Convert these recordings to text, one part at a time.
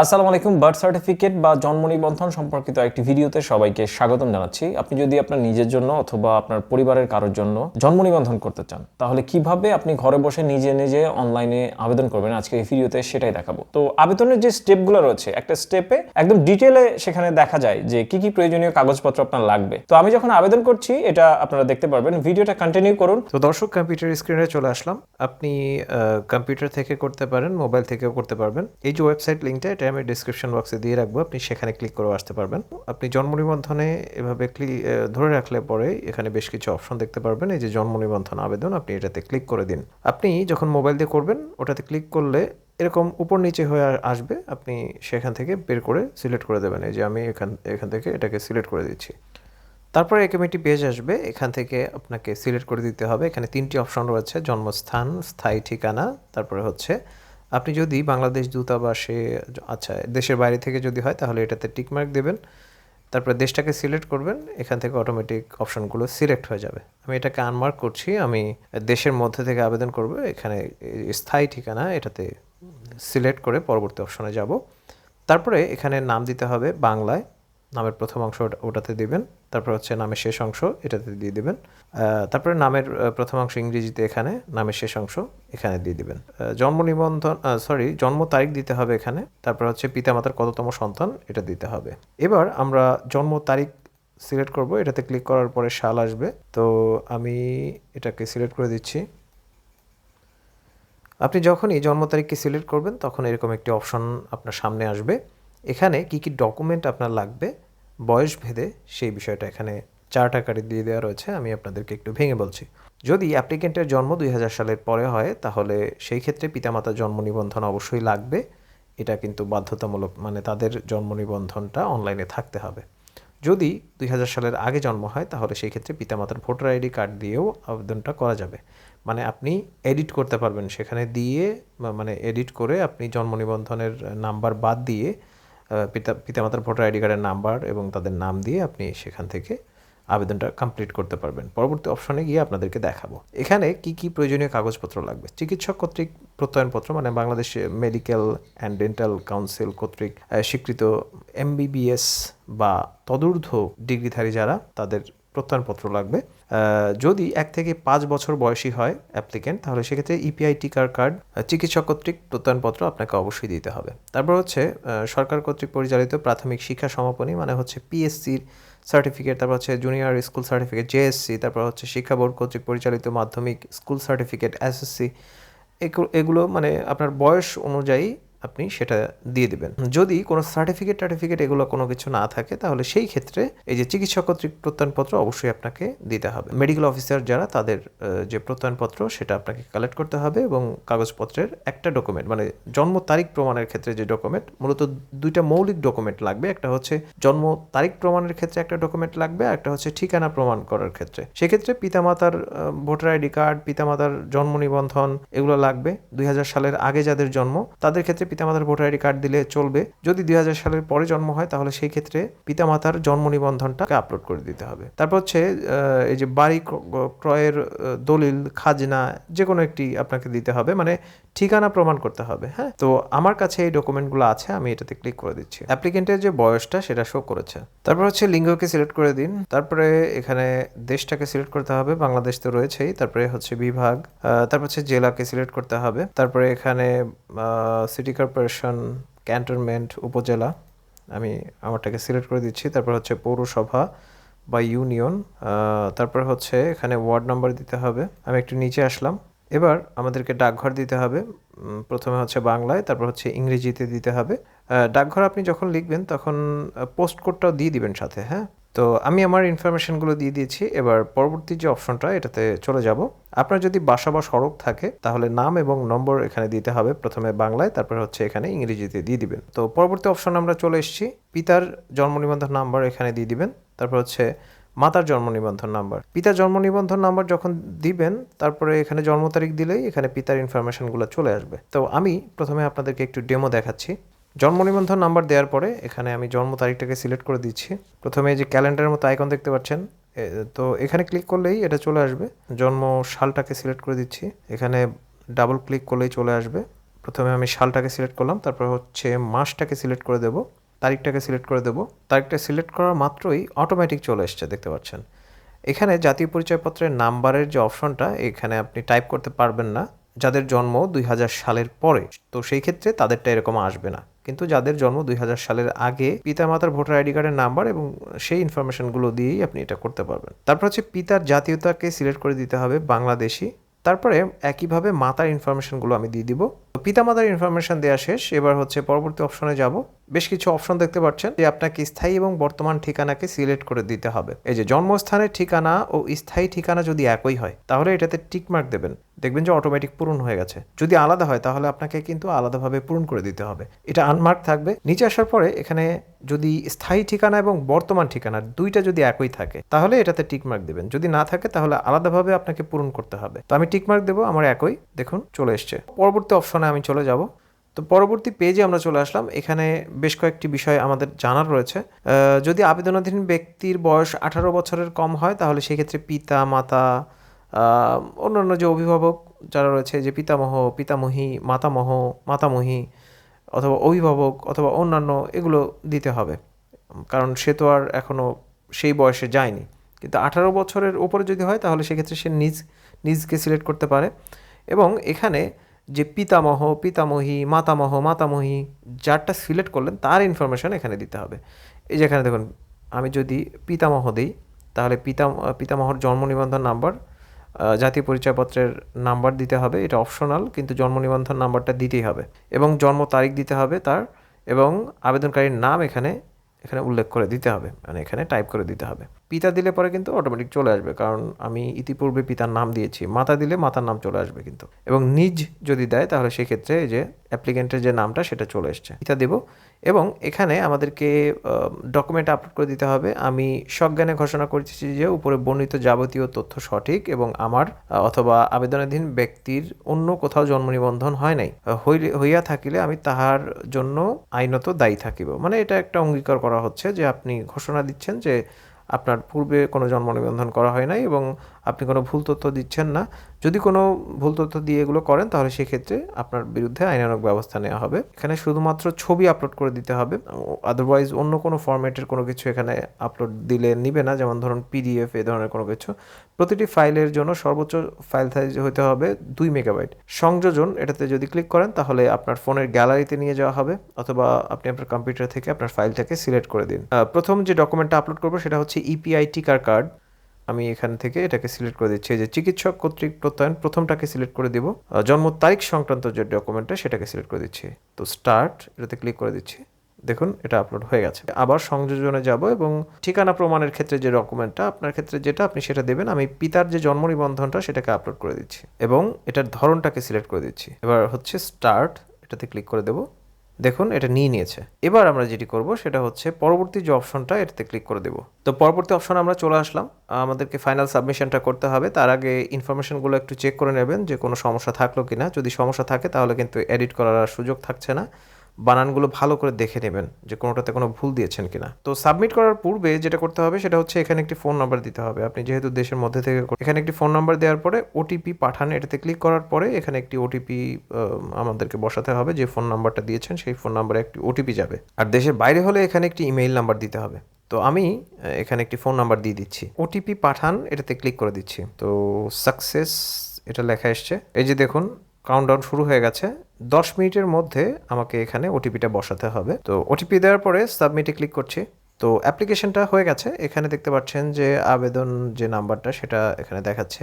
আসসালামু আলাইকুম, birth certificate বা জন্ম নিবন্ধন সম্পর্কিত একটি ভিডিওতে সবাইকে স্বাগতম জানাচ্ছি। আপনি যদি আপনার নিজের জন্য অথবা আপনার পরিবারের কারোর জন্য জন্ম নিবন্ধন করতে চান, তাহলে কীভাবে আপনি ঘরে বসে নিজে নিজে অনলাইনে আবেদন করবেন? আজকে এই ভিডিওতে সেটাই দেখাবো। তো আবেদনের যে স্টেপগুলো রয়েছে, একটা স্টেপে একদম ডিটেলে সেখানে দেখা যায় যে কি কি প্রয়োজনীয় কাগজপত্র আপনার লাগবে। তো আমি যখন আবেদন করছি, এটা আপনারা দেখতে পারবেন। ভিডিওটা কন্টিনিউ করুন। তো দর্শক কম্পিউটার স্ক্রিনে চলে আসলাম। আপনি কম্পিউটার থেকে করতে পারেন মোবাইল থেকেও করতে পারবেন। এই যে ওয়েবসাইট লিঙ্কটা এটা আমি ডিসক্রিপশন বক্সে দিয়ে রাখব, আপনি সেখানে ক্লিক করে আসতে পারবেন। আপনি জন্ম নিবন্ধনে এভাবে ক্লিক ধরে রাখলে পরে এখানে বেশ কিছু অপশন দেখতে পারবেন। এই যে জন্ম নিবন্ধন আবেদন, আপনি এটাতে ক্লিক করে দিন। আপনি যখন মোবাইল দিয়ে করবেন, ওটাতে ক্লিক করলে এরকম উপর নিচে হয়ে আসবে। আপনি সেখান থেকে বের করে সিলেক্ট করে দেবেন। এই যে আমি এখান এখান থেকে এটাকে সিলেক্ট করে দিচ্ছি। তারপরে এরকম একটি পেজ আসবে। এখান থেকে আপনাকে সিলেক্ট করে দিতে হবে। এখানে তিনটি অপশন রয়েছে। জন্মস্থান, স্থায়ী ঠিকানা, তারপরে হচ্ছে আপনি যদি বাংলাদেশ দূতাবাসে আচ্ছা দেশের বাইরে থেকে যদি হয়, তাহলে এটাতে টিকমার্ক দেবেন। তারপরে দেশটাকে সিলেক্ট করবেন, এখান থেকে অটোমেটিক অপশনগুলো সিলেক্ট হয়ে যাবে। আমি এটাকে আনমার্ক করছি, আমি দেশের মধ্যে থেকে আবেদন করব, এখানে স্থায়ী ঠিকানা এটাতে সিলেক্ট করে পরবর্তী অপশনে যাব। তারপরে এখানে নাম দিতে হবে বাংলায়। নামের প্রথম অংশ ওটাতে দিবেন, তারপর হচ্ছে নামের শেষ অংশ এটাতে দিয়ে দিবেন। তারপরে নামের প্রথম অংশ ইংরেজিতে এখানে, নামের শেষ অংশ এখানে দিয়ে দিবেন। জন্ম নিবন্ধন সরি জন্ম তারিখ দিতে হবে এখানে, তারপর হচ্ছে পিতামাতার কততম সন্তান এটা দিতে হবে। এবার আমরা জন্ম তারিখ সিলেক্ট করব, এটাতে ক্লিক করার পরে সাল আসবে। তো আমি এটাকে সিলেক্ট করে দিচ্ছি। আপনি যখনই জন্ম তারিখকে সিলেক্ট করবেন, তখন এরকম একটি অপশন আপনার সামনে আসবে। এখানে কি কি ডকুমেন্ট আপনার লাগবে, বয়স ভেদে সেই বিষয়টা এখানে চার্ট আকারে দিয়ে দেওয়া রয়েছে, আমি আপনাদেরকে একটু ভেঙে বলছি। যদি অ্যাপ্লিকেন্টের জন্ম দুই হাজার সালের পরে হয়, তাহলে সেই ক্ষেত্রে পিতামাতার জন্ম নিবন্ধন অবশ্যই লাগবে। এটা কিন্তু বাধ্যতামূলক মানে তাদের জন্ম নিবন্ধনটা অনলাইনে থাকতে হবে। যদি দুই হাজার সালের আগে জন্ম হয়, তাহলে সেই ক্ষেত্রে পিতামাতার ভোটার আইডি কার্ড দিয়েও আবেদনটা করা যাবে। মানে আপনি এডিট করতে পারবেন। সেখানে দিয়ে মানে এডিট করে আপনি জন্ম নিবন্ধনের নাম্বার বাদ দিয়ে পিতা, পিতামাতার ভোটার আইডি কার্ডের নাম্বার এবং তাদের নাম দিয়ে আপনি সেখান থেকে আবেদনটা কমপ্লিট করতে পারবেন। পরবর্তী অপশনে গিয়ে আপনাদেরকে দেখাবো। এখানে কি কি প্রয়োজনীয় কাগজপত্র লাগবে? চিকিৎসক কর্তৃক প্রত্যয়নপত্র মানে Bangladesh medical and dental council কর্তৃক স্বীকৃত এমবিবিএস বা তদূর্ধ্ব ডিগ্রিধারী যারা তাদের প্রত্যয়নপত্র লাগবে। যদি এক থেকে পাঁচ বছর বয়সী হয় অ্যাপ্লিকেন্ট, তাহলে সেক্ষেত্রে ইপিআই টিকার কার্ড চিকিৎসক কর্তৃক প্রত্যয়নপত্র আপনাকে অবশ্যই দিতে হবে। তারপর হচ্ছে সরকার কর্তৃক পরিচালিত প্রাথমিক শিক্ষা সমাপনী মানে হচ্ছে পিএসসির সার্টিফিকেট, তারপর হচ্ছে জুনিয়র স্কুল সার্টিফিকেট, জেএসসি, তারপর হচ্ছে শিক্ষা বোর্ড কর্তৃক পরিচালিত মাধ্যমিক স্কুল সার্টিফিকেট, এসএসসি এগুলো মানে আপনার বয়স অনুযায়ী আপনি সেটা দিয়ে দিবেন। যদি কোনো সার্টিফিকেট টার্টিফিকেট এগুলো কোনো কিছু না থাকে, তাহলে সেই ক্ষেত্রে এই যে চিকিৎসক কর্তৃক প্রত্যয়নপত্র অবশ্যই আপনাকে দিতে হবে। মেডিকেল অফিসার যারা, তাদের যে প্রত্যয়নপত্র, সেটা আপনাকে কালেক্ট করতে হবে এবং কাগজপত্রের একটা ডকুমেন্ট মানে জন্ম তারিখ প্রমাণের ক্ষেত্রে যে ডকুমেন্ট মূলত দুইটা মৌলিক ডকুমেন্ট লাগবে। একটা হচ্ছে জন্ম তারিখ প্রমাণের ক্ষেত্রে একটা ডকুমেন্ট লাগবে, আর একটা হচ্ছে ঠিকানা প্রমাণ করার ক্ষেত্রে। সেক্ষেত্রে পিতামাতার ভোটার আইডি কার্ড, পিতামাতার জন্ম নিবন্ধন এগুলো লাগবে। দুই হাজার সালের আগে যাদের জন্ম, তাদের ক্ষেত্রে পিতামাতার ভোটার আইডি কার্ড দিলে চলবে। যদি দুই হাজার সালের পরে জন্ম হয়, তাহলে সেই ক্ষেত্রে পিতামাতার জন্ম নিবন্ধনটাকে আপলোড করে দিতে হবে। তারপর হচ্ছে এই যে বাড়ি ক্রয়ের দলিল, খাজনা যে কোনো একটি আপনাকে দিতে হবে। মানে ঠিকানা প্রমাণ করতে হবে হ্যাঁ? তো আমার কাছে এই ডকুমেন্টগুলো আছে, আমি এটাতে ক্লিক করে দিচ্ছি। অ্যাপ্লিকেন্টের যে বয়সটা, সেটা শো করেছে। তারপর হচ্ছে, লিঙ্গকে সিলেক্ট করে দিন। তারপরে এখানে দেশটাকে সিলেক্ট করতে হবে, বাংলাদেশ তো রয়েছেই। তারপরে হচ্ছে বিভাগ তারপর হচ্ছে জেলাকে সিলেক্ট করতে হবে। তারপরে এখানে সিটি কর্পোরেশন ক্যান্টনমেন্ট উপজেলা আমি আমারটাকে সিলেক্ট করে দিচ্ছি। তারপর হচ্ছে পৌরসভা বা ইউনিয়ন তারপর হচ্ছে এখানে ওয়ার্ড নাম্বার দিতে হবে। আমি একটু নিচে আসলাম। এবার আমাদেরকে ডাকঘর দিতে হবে। প্রথমে হচ্ছে বাংলায়, তারপর হচ্ছে ইংরেজিতে দিতে হবে। ডাকঘর আপনি যখন লিখবেন তখন পোস্ট কোডটাও দিয়ে দিবেন সাথে হ্যাঁ? তো আমি আমার ইনফরমেশনগুলো দিয়ে দিয়েছি। এবার পরবর্তী যে অপশনটা এটাতে চলে যাব। আপনার যদি বাসা বা সড়ক থাকে, তাহলে নাম এবং নম্বর এখানে দিতে হবে। প্রথমে বাংলায়, তারপর হচ্ছে এখানে ইংরেজিতে দিয়ে দিবেন। তো পরবর্তী অপশন আমরা চলে এসেছি। পিতার জন্ম নিবন্ধন নাম্বার এখানে দিয়ে দিবেন। তারপর হচ্ছে মাতার জন্ম নিবন্ধন নাম্বার পিতার জন্ম নিবন্ধন নাম্বার যখন দিবেন, তারপরে এখানে জন্ম তারিখ দিলেই এখানে পিতার ইনফরমেশনগুলো চলে আসবে। তো আমি প্রথমে আপনাদেরকে একটু ডেমো দেখাচ্ছি। জন্ম নিবন্ধন নাম্বার দেওয়ার পরে এখানে আমি জন্ম তারিখটাকে সিলেক্ট করে দিচ্ছি। প্রথমে যে ক্যালেন্ডারের মতো আইকন দেখতে পাচ্ছেন তো এখানে ক্লিক করলেই এটা চলে আসবে। জন্ম সালটাকে সিলেক্ট করে দিচ্ছি। এখানে ডাবল ক্লিক করলেই চলে আসবে। প্রথমে আমি সালটাকে সিলেক্ট করলাম, তারপর হচ্ছে মাসটাকে সিলেক্ট করে দেব, তারিখটাকে সিলেক্ট করে দেব। তারিখটা সিলেক্ট করার মাত্রই অটোমেটিক চলে এসছে, দেখতে পাচ্ছেন। এখানে জাতীয় পরিচয়পত্রের নাম্বারের যে অপশনটা, এখানে আপনি টাইপ করতে পারবেন না, যাদের জন্ম দুই হাজার সালের পরে। তো সেই ক্ষেত্রে তাদেরটা এরকম আসবে না। কিন্তু যাদের জন্ম দুই হাজার সালের আগে পিতামাতার ভোটার আইডি কার্ডের নাম্বার এবং সেই ইনফরমেশনগুলো দিয়েই আপনি এটা করতে পারবেন। তারপর হচ্ছে পিতার জাতীয়তাকে সিলেক্ট করে দিতে হবে বাংলাদেশি। তারপরে একইভাবে মাতার ইনফরমেশনগুলো আমি দিয়ে দিব। তো পিতামাতার ইনফরমেশন দেওয়া শেষ। এবার হচ্ছে পরবর্তী অপশনে যাব। বেশ কিছু অপশন দেখতে পাচ্ছেন যে আপনাকে স্থায়ী এবং বর্তমান ঠিকানাকে সিলেক্ট করে দিতে হবে। এই যে জন্মস্থানের ঠিকানা ও স্থায়ী ঠিকানা যদি একই হয়, তাহলে এটাতে টিকমার্ক দেবেন। দেখবেন যে অটোমেটিক পূরণ হয়ে গেছে। যদি আলাদা হয়, তাহলে আপনাকে কিন্তু আলাদাভাবে পূরণ করে দিতে হবে। এটা আনমার্ক থাকবে। নিচে আসার পরে এখানে যদি স্থায়ী ঠিকানা এবং বর্তমান ঠিকানা দুইটা যদি একই থাকে, তাহলে এটাতে টিকমার্ক দেবেন। যদি না থাকে, তাহলে আলাদাভাবে আপনাকে পূরণ করতে হবে। তো আমি টিকমার্ক দেবো, আমার একই। দেখুন, চলে এসছে। পরবর্তী অপশনে আমি চলে যাব। তো পরবর্তী পেজে আমরা চলে আসলাম। এখানে বেশ কয়েকটি বিষয় আমাদের জানার রয়েছে। যদি আবেদনাধীন ব্যক্তির বয়স আঠারো বছরের কম হয়, তাহলে সেক্ষেত্রে পিতা, মাতা অন্যান্য যে অভিভাবক যারা রয়েছে, যে পিতামহ, পিতামহী, মাতামহ, মাতামহী অথবা অভিভাবক অথবা অন্যান্য, এগুলো দিতে হবে। কারণ সে তো আর এখনও সেই বয়সে যায়নি। কিন্তু আঠারো বছরের ওপরে যদি হয়, তাহলে সেক্ষেত্রে সে নিজ, নিজকে সিলেক্ট করতে পারে। এবং এখানে যে পিতামহ, পিতামহী, মাতামহ, মাতামহী যারটা সিলেক্ট করলেন, তার ইনফরমেশন এখানে দিতে হবে। এই যেখানে দেখুন, আমি যদি পিতামহ দিই, তাহলে পিতা পিতামহর জন্ম নিবন্ধন নাম্বার জাতীয় পরিচয়পত্রের নাম্বার দিতে হবে, এটা অপশনাল, কিন্তু জন্ম নিবন্ধন নাম্বারটা দিতেই হবে। এবং জন্ম তারিখ দিতে হবে তার, এবং আবেদনকারীর নাম এখানে এখানে উল্লেখ করে দিতে হবে মানে এখানে টাইপ করে দিতে হবে। পিতা দিলে পরে কিন্তু অটোমেটিক চলে আসবে, কারণ আমি ইতিপূর্বে পিতার নাম দিয়েছি, মাতা দিলে মাতার নাম চলে আসবে কিন্তু। এবং নিজ যদি দেয়, তাহলে সেক্ষেত্রে যে অ্যাপ্লিকেন্টের যে নামটা, সেটা চলে এসছে। পিতা দেব এবং এখানে আমাদেরকে ডকুমেন্ট আপলোড করে দিতে হবে। আমি সজ্ঞানে ঘোষণা করছি যে উপরে বর্ণিত যাবতীয় তথ্য সঠিক এবং আমার অথবা আবেদনাধীন ব্যক্তির অন্য কোথাও জন্ম নিবন্ধন হয় নাই। হইয়া থাকিলে আমি তাহার জন্য আইনত দায়ী থাকিব। মানে এটা একটা অঙ্গীকার করা হচ্ছে যে আপনি ঘোষণা দিচ্ছেন যে আপনার পূর্বে কোনো জন্ম নিবন্ধন করা হয় নাই এবং আপনি কোনো ভুল তথ্য দিচ্ছেন না। যদি কোনো ভুল তথ্য দিয়ে এগুলো করেন, তাহলে সেক্ষেত্রে আপনার বিরুদ্ধে আইনানুগ ব্যবস্থা নেওয়া হবে। এখানে শুধুমাত্র ছবি আপলোড করে দিতে হবে। আদারওয়াইজ অন্য কোনো ফরম্যাটের কোনো কিছু এখানে আপলোড দিলে নিবে না। যেমন ধরুন পিডিএফ এ ধরনের কোনো কিছু। প্রতিটি ফাইলের জন্য সর্বোচ্চ ফাইল সাইজ হতে হবে দুই মেগাবাইট সংযোজন, এটাতে যদি ক্লিক করেন, তাহলে আপনার ফোনের গ্যালারিতে নিয়ে যাওয়া হবে। অথবা আপনি আপনার কম্পিউটার থেকে আপনার ফাইলটাকে সিলেক্ট করে দিন। প্রথম যে ডকুমেন্টটা আপলোড করব, সেটা হচ্ছে ইপিআই টিকার কার্ড আমি এখান থেকে এটাকে সিলেক্ট করে দিচ্ছি। যে চিকিৎসক কর্তৃক প্রত্যয়ন, প্রথমটাকে সিলেক্ট করে দিব। জন্ম তারিখ সংক্রান্ত যে ডকুমেন্টটা সেটাকে সিলেক্ট করে দিচ্ছি। তো স্টার্ট এটাতে ক্লিক করে দিচ্ছি। দেখুন, এটা আপলোড হয়ে গেছে। আবার সংযোজনে যাব এবং ঠিকানা প্রমাণের ক্ষেত্রে যে ডকুমেন্টটা আপনার ক্ষেত্রে যেটা আপনি সেটা দেবেন। আমি পিতার যে জন্ম নিবন্ধনটা, সেটাকে আপলোড করে দিচ্ছি। এবং এটার ধরনটাকে সিলেক্ট করে দিচ্ছি। এবার হচ্ছে স্টার্ট এটাতে ক্লিক করে দেব। দেখুন, এটা নিয়ে নিয়েছে। এবার আমরা যেটি করব, সেটা হচ্ছে পরবর্তী যে অপশনটা, এটাতে ক্লিক করে দেব। তো পরবর্তী অপশন আমরা চলে আসলাম। আমাদেরকে ফাইনাল সাবমিশনটা করতে হবে। তার আগে ইনফরমেশনগুলো একটু চেক করে নেবেন যে কোনো সমস্যা থাকল কিনা। যদি সমস্যা থাকে, তাহলে কিন্তু এডিট করার সুযোগ থাকছে না। বানানগুলো ভালো করে দেখে নেবেন যে কোনোটাতে কোনো ভুল দিয়েছেন কিনা। তো সাবমিট করার পূর্বে যেটা করতে হবে সেটা হচ্ছে এখানে একটি ফোন নাম্বার দিতে হবে। আপনি যেহেতু দেশের মধ্যে থেকে এখানে একটি ফোন নাম্বার দেওয়ার পরে ওটিপি পাঠান, এটাতে ক্লিক করার পরে এখানে একটি ওটিপি আমাদেরকে বসাতে হবে যে ফোন নাম্বারটা দিয়েছেন, সেই ফোন নাম্বারে একটি ওটিপি যাবে। আর দেশের বাইরে হলে এখানে একটি ইমেইল নাম্বার দিতে হবে। তো আমি এখানে একটি ফোন নাম্বার দিয়ে দিচ্ছি। ওটিপি পাঠান, এটাতে ক্লিক করে দিচ্ছি। তো সাকসেস, এটা লেখা এসছে। এই যে দেখুন কাউন্টডাউন শুরু হয়ে গেছে। দশ মিনিটের মধ্যে আমাকে এখানে ওটিপিটা বসাতে হবে। তো ওটিপি দেওয়ার পরে সাবমিটে ক্লিক করছি। তো অ্যাপ্লিকেশনটা হয়ে গেছে। এখানে দেখতে পাচ্ছেন যে আবেদন যে নাম্বারটা সেটা এখানে দেখাচ্ছে।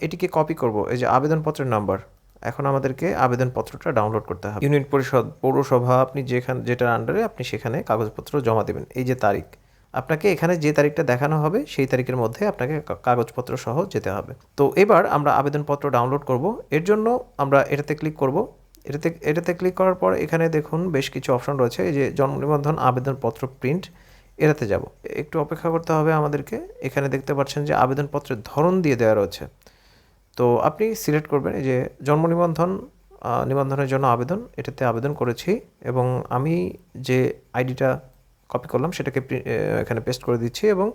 এটিকে কপি করব। এই যে আবেদনপত্রের নাম্বার এখন আমাদেরকে আবেদনপত্রটা ডাউনলোড করতে হবে। ইউনিট পরিষদ, পৌরসভা, আপনি যেখানে, যেটার আন্ডারে আপনি সেখানে কাগজপত্র জমা দেবেন। এই যে তারিখ আপনাকে এখানে যে তারিখটা দেখানো হবে, সেই তারিখের মধ্যে আপনাকে কাগজপত্র সহ যেতে হবে। তো এবার আমরা আবেদনপত্র ডাউনলোড করব। এর জন্য আমরা এটাতে ক্লিক করব। এটাতে এটাতে ক্লিক করার পর এখানে দেখুন বেশ কিছু অপশন রয়েছে। যে জন্ম নিবন্ধন, আবেদনপত্র প্রিন্ট এটাতে যাব। একটু অপেক্ষা করতে হবে আমাদেরকে। এখানে দেখতে পাচ্ছেন যে আবেদনপত্রের ধরন দিয়ে দেওয়া রয়েছে। তো আপনি সিলেক্ট করবেন এই যে জন্ম নিবন্ধন নিবন্ধনের জন্য আবেদন। এটাতে আবেদন করেছি এবং আমি যে আইডিটা কপি করলাম, সেটাকে এখানে পেস্ট করে দিচ্ছি এবং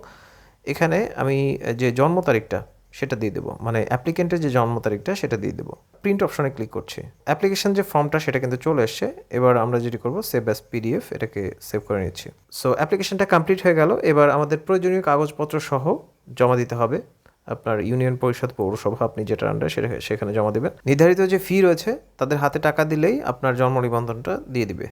এখানে আমি যে জন্ম তারিখটা সেটা দিয়ে দেবো। মানে অ্যাপ্লিকেন্টের যে জন্ম তারিখটা সেটা দিয়ে দেবো। প্রিন্ট অপশনে ক্লিক করছি। অ্যাপ্লিকেশন যে ফর্মটা সেটা কিন্তু চলে এসছে। এবার আমরা যেটি করব সেভ অ্যাস পিডিএফ এটাকে সেভ করে নিচ্ছি। সো অ্যাপ্লিকেশনটা কমপ্লিট হয়ে গেল। এবার আমাদের প্রয়োজনীয় কাগজপত্র সহ জমা দিতে হবে। আপনার ইউনিয়ন পরিষদ পৌরসভা, আপনি যেটা আন্ডার সেটা, সেখানে জমা দেবেন। নির্ধারিত যে ফি রয়েছে, তাদের হাতে টাকা দিলেই আপনার জন্ম নিবন্ধনটা দিয়ে দিবে।